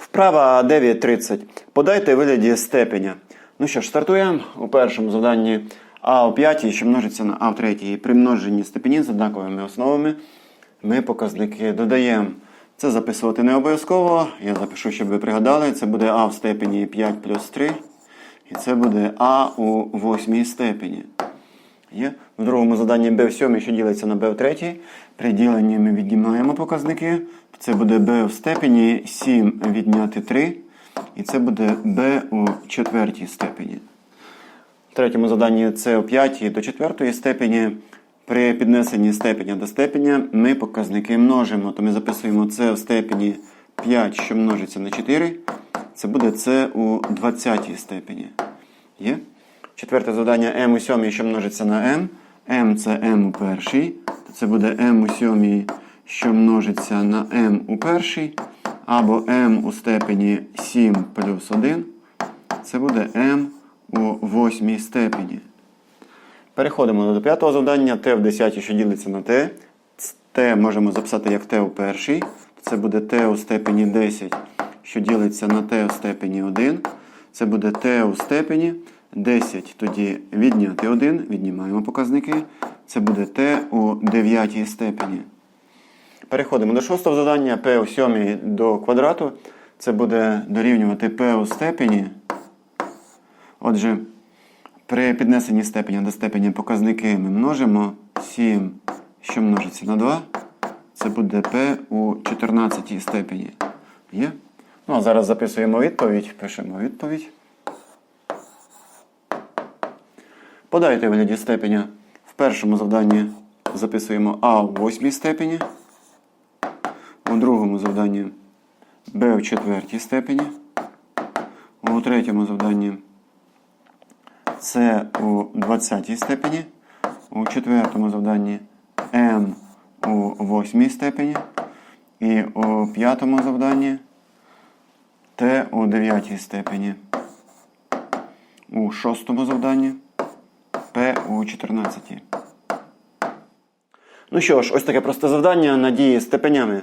Вправа 9.30. Подайте вигляді степеня. Ну що ж, стартуємо у першому завданні А у п'ятій, що множиться на А в третій. При множенні степенів з однаковими основами ми показники додаємо. Це записувати не обов'язково. Я запишу, щоб ви пригадали. Це буде А в степені 5 плюс 3. І це буде А у восьмій степені. Є. В другому заданні b в сьомій, що ділиться на b в третій. При діленні ми віднімаємо показники. Це буде b в степені 7 відняти 3. І це буде b у четвертій степені. В третьому заданні це у п'ятій до четвертої степені. При піднесенні степеня до степеня ми показники множимо. То ми записуємо це в степені 5, що множиться на 4. Це буде це у 20 степені. Є? Четверте завдання m у сьомій, що множиться на m. m це m у першій. Це буде m у сьомій, що множиться на m у першій. Або m у степені 7 плюс 1. Це буде m у восьмій степені. Переходимо до п'ятого завдання. T в 10, що ділиться на t. T можемо записати як t у першій. Це буде t у степені 10, що ділиться на t у степені 1. Це буде t у степені 10. Тоді відняти 1, віднімаємо показники. Це буде t у 9 степені. Переходимо до шостого завдання. p у 7 до квадрату. Це буде дорівнювати p у степені. Отже, при піднесенні степеня до степені показники ми множимо 7, що множиться на 2. Це буде p у 14 степені. Є? Ну, а зараз записуємо відповідь. Пишемо відповідь. Подайте вигляді степеня. В першому завданні записуємо А у 8 степені. У другому завданні Б у четвертій степені. У третьому завданні С у 20 степені. У четвертому завданні М у 8 степені. І у п'ятому завданні Т у 9 степені. У шостому завданні П у 14. Ну що ж, ось таке просте завдання на дії степенями.